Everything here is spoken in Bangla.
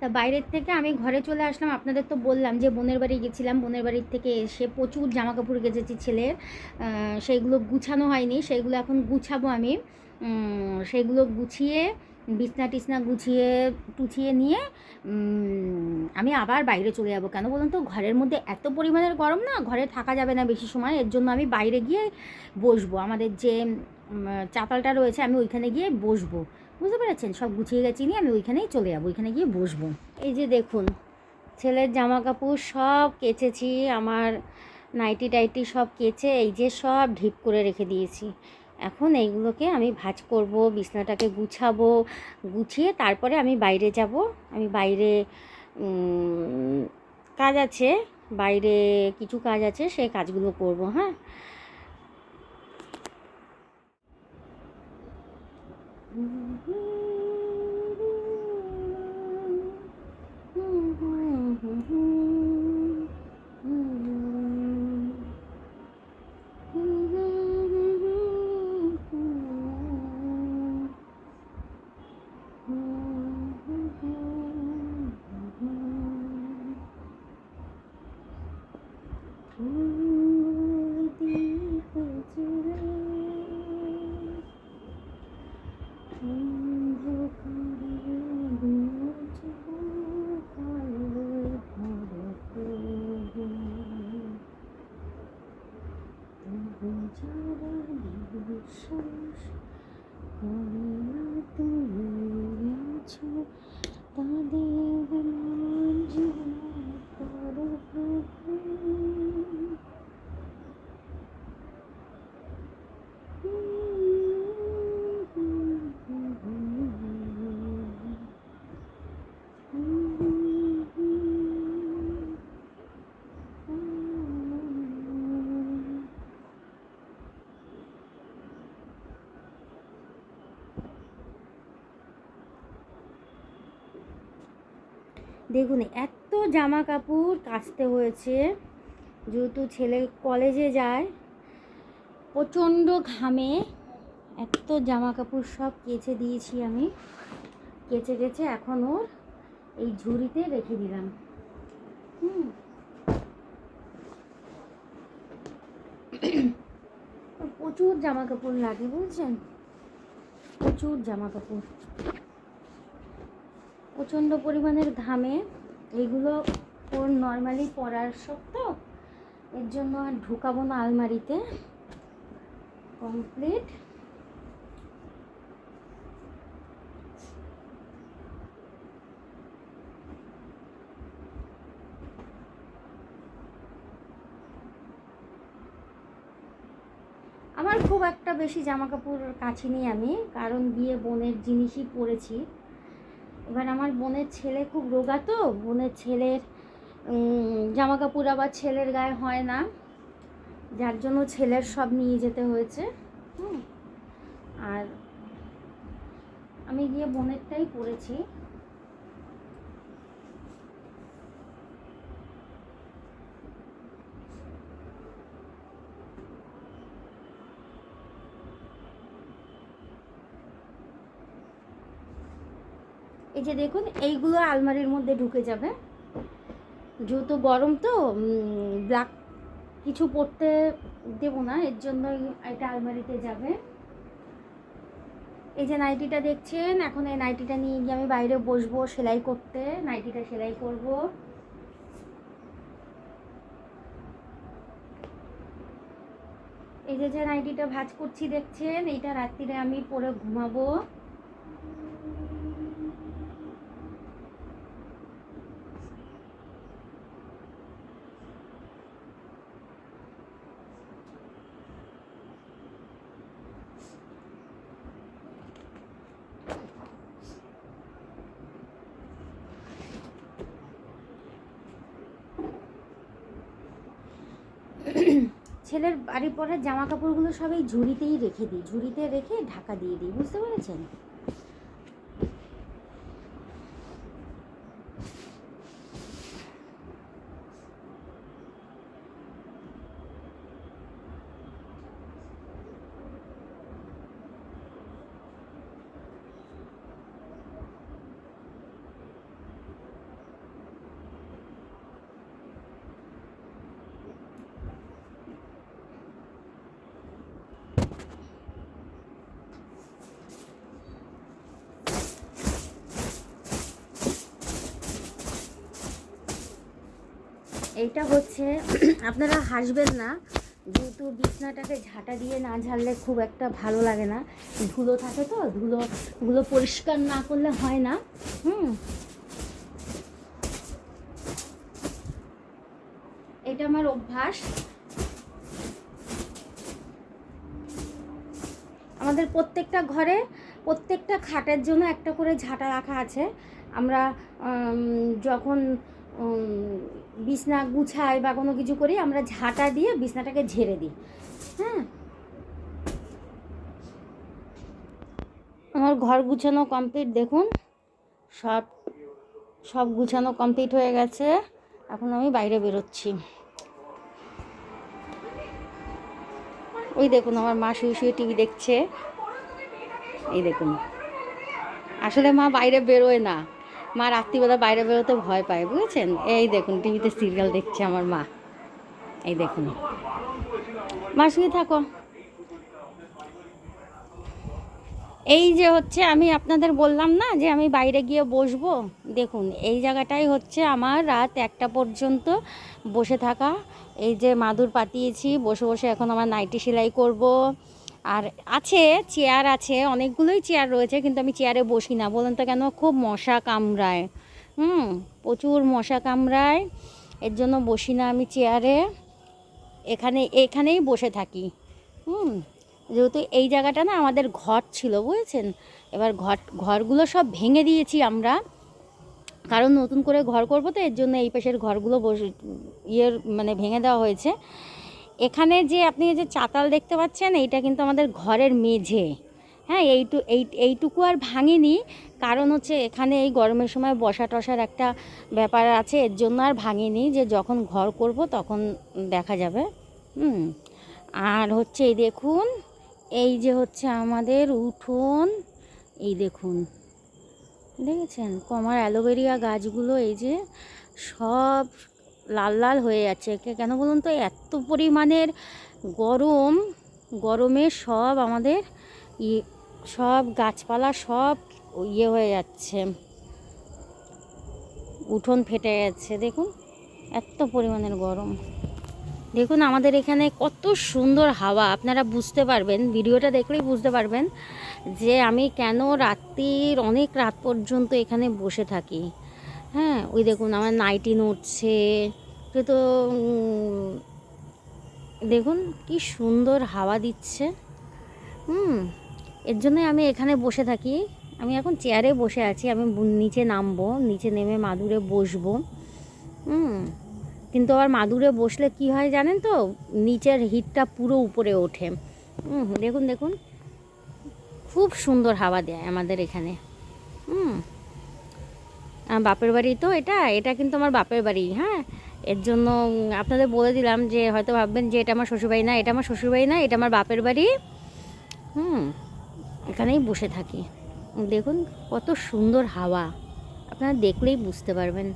তা বাইরের থেকে আমি ঘরে চলে আসলাম। আপনাদের তো বললাম যে বোনের বাড়ি গেছিলাম। বোনের বাড়ির থেকে এসে প্রচুর জামা কাপড় গেছেছি ছেলের সেইগুলো গুছানো হয়নি। সেইগুলো এখন গুছাবো আমি। সেইগুলো গুছিয়ে, বিছনা টিছনা গুছিয়ে, টুছিয়ে নিয়ে আমি আবার বাইরে চলে যাব কেন বলুন তো? ঘরের মধ্যে এত পরিমাণের গরম না, ঘরে থাকা যাবে না বেশি সময়। এর জন্য আমি বাইরে গিয়ে বসবো। আমাদের যে চাতালটা রয়েছে, আমি ওইখানে গিয়ে বসবো। বুঝতে পেরেছেন? সব গুছিয়ে গেছি নিয়ে আমি ওইখানেই চলে যাব, ওইখানে গিয়ে বসবো। এই যে দেখুন, ছেলের জামা কাপড় সব কেচেছি, আমার নাইটি টাইটি সব কেচে এই যে সব ঢিপ করে রেখে দিয়েছি। এখন এইগুলোকে আমি ভাজ করব, বিছনাটাকে গুছাবো, গুছিয়ে তারপরে আমি বাইরে যাব। আমি বাইরে কাজ আছে, বাইরে কিছু কাজ আছে, সেই কাজগুলো করব হ্যাঁ? ফুল দিয়ে চুড়া বিশ্বাস তাদের দেখুন, এত জামা কাপড় কাচতে হয়েছে। যেহেতু ছেলে কলেজে যায়, প্রচণ্ড ঘামে, এত জামা কাপড় সব কেচে দিয়েছি আমি। কেচে কেচে এখন ওর এই ঝুড়িতে রেখে দিলাম। হুম। প্রচুর জামা কাপড় লাগে, বুঝছেন? প্রচুর জামা কাপড় প্রচণ্ড পরিমাণের ঘামে। এগুলো ওর নর্মালি পরার সব তো এর জন্য আর ঢুকাবো না আলমারিতে। কমপ্লিট আমার খুব একটা বেশি জামা কাপড় কাছিনি আমি, কারণ বিয়ে বোনের জিনিসই পরেছি। এবার আমার বোনের ছেলে খুব রোগা তো, বোনের ছেলের জামা কাপড় আবার ছেলের গায়ে হয় না। যার জন্য ছেলের সব নিয়ে যেতে হয়েছে আর আমি গিয়ে বোনেরটাই পরেছি। এই যে দেখুন, এইগুলো আলমারির মধ্যে ঢুকে যাবে। যেহেতু গরম তো ব্ল্যাক কিছু পরতে দেবো না, এর জন্য এটা আলমারিতে যাবে। এই যে নাইটিটা দেখছেন, এখন এই নাইটিটা নিয়ে গিয়ে আমি বাইরে বসবো সেলাই করতে। নাইটিটা সেলাই করব। এই যে যে নাইটিটা ভাজ করছি দেখছেন, এইটা রাত্রিরে আমি পরে ঘুমাবো। ছেলের বাড়ি পরার জামা কাপড়গুলো সব এই ঝুড়িতেই রেখে দিই। ঝুড়িতে রেখে ঢাকা দিয়ে দিই। বুঝতে পেরেছেন? এইটা হচ্ছে, আপনারা হাসবেন না, যেহেতু বিছনাটাকে ঝাঁটা দিয়ে না ঝাড়লে খুব একটা ভালো লাগে না। ধুলো থাকে তো, ধুলো ধুলো পরিষ্কার না করলে হয় না। হুম। এটা আমার অভ্যাস। আমাদের প্রত্যেকটা ঘরে, প্রত্যেকটা খাটের জন্য একটা করে ঝাঁটা রাখা আছে। আমরা যখন বিছনা গুছাই বা কোনো কিছু করি, আমরা ঝাঁটা দিয়ে বিছনাটাকে ঝেড়ে দিই। হ্যাঁ? আমার ঘর গুছানো কমপ্লিট, দেখুন। সব সব গুছানো কমপ্লিট হয়ে গেছে। এখন আমি বাইরে বেরোচ্ছি। ওই দেখুন, আমার মা শুয়ে শুয়ে টিভি দেখছে। এই দেখুন। আসলে মা বাইরে বেরোয় না। মা রাত্রিবেলা বাইরে বেরোতে ভয় পায়, বুঝেছেন? এই দেখুন, টিভিতে সিরিয়াল দেখছে আমার মা। এই দেখুন। মা শুয়ে থাকো। এই যে হচ্ছে, আমি আপনাদের বললাম না যে আমি বাইরে গিয়ে বসবো? দেখুন, এই জায়গাটাই হচ্ছে আমার রাত একটা পর্যন্ত বসে থাকা। এই যে মাদুর পাতিয়েছি, বসে বসে এখন আমার নাইটি সেলাই করব। আর আছে চেয়ার আছে, অনেকগুলোই চেয়ার রয়েছে, কিন্তু আমি চেয়ারে বসি না। বলুন তো কেন? খুব মশা কামড়ায়। হুম, প্রচুর মশা কামড়ায়। এর জন্য বসি না আমি চেয়ারে এখানে, এখানেই বসে থাকি। হুম, যেহেতু এই জায়গাটা না আমাদের ঘর ছিল, বুঝেছেন? এবার ঘর, ঘরগুলো সব ভেঙে দিয়েছি আমরা। কারণ নতুন করে ঘর করব তো, এর জন্য এই পাশের ঘরগুলো বসে, ইয়ের মানে ভেঙে দেওয়া হয়েছে। এখানে যে আপনি যে চাতাল দেখতে পাচ্ছেন, এইটা কিন্তু আমাদের ঘরের মেঝে। হ্যাঁ এইটু এই এইটুকু আর ভাঙিনি। কারণ হচ্ছে এখানে এই গরমের সময় বসা টসার একটা ব্যাপার আছে, এর জন্য আর ভাঙিনি। যে যখন ঘর করব তখন দেখা যাবে। হুম, আর হচ্ছে এই দেখুন, এই যে হচ্ছে আমাদের উঠোন, এই দেখুন। দেখেছেন? কমার অ্যালোভেরিয়া গাছগুলো এই যে সব লাল লাল হয়ে যাচ্ছে। কেন বলুন তো? এত পরিমাণের গরম, গরমে সব আমাদের ইয়ে সব গাছপালা সব ইয়ে হয়ে যাচ্ছে। উঠোন ফেটে যাচ্ছে দেখুন। এত পরিমাণের গরম। দেখুন আমাদের এখানে কত সুন্দর হাওয়া। আপনারা বুঝতে পারবেন, ভিডিওটা দেখলেই বুঝতে পারবেন যে আমি কেন রাত্রির অনেক রাত পর্যন্ত এখানে বসে থাকি। হ্যাঁ ওই দেখুন আমার নাইটি নড়ছে। সে তো দেখুন কি সুন্দর হাওয়া দিচ্ছে। হুম, এর জন্য আমি এখানে বসে থাকি। আমি এখন চেয়ারে বসে আছি, আমি নিচে নামবো, নিচে নেমে মাদুরে বসবো। হুম, কিন্তু আবার মাদুরে বসলে কি হয় জানেন তো? নিচের হিটটা পুরো উপরে ওঠে। হুম, দেখুন দেখুন, খুব সুন্দর হাওয়া দেয় আমাদের এখানে। হুম। বাপের বাড়ি তো এটা এটা কিন্তু আমার বাপের বাড়ি হ্যাঁ? এর জন্য আপনাদের বলে দিলাম যে হয়তো ভাববেন যে এটা আমার শ্বশুরবাড়ি না, এটা আমার শ্বশুরবাড়ি না, এটা আমার বাপের বাড়ি। হুম, এখানেই বসে থাকি। দেখুন, কত সুন্দর হাওয়া। আপনারা দেখলেই বুঝতে পারবেন।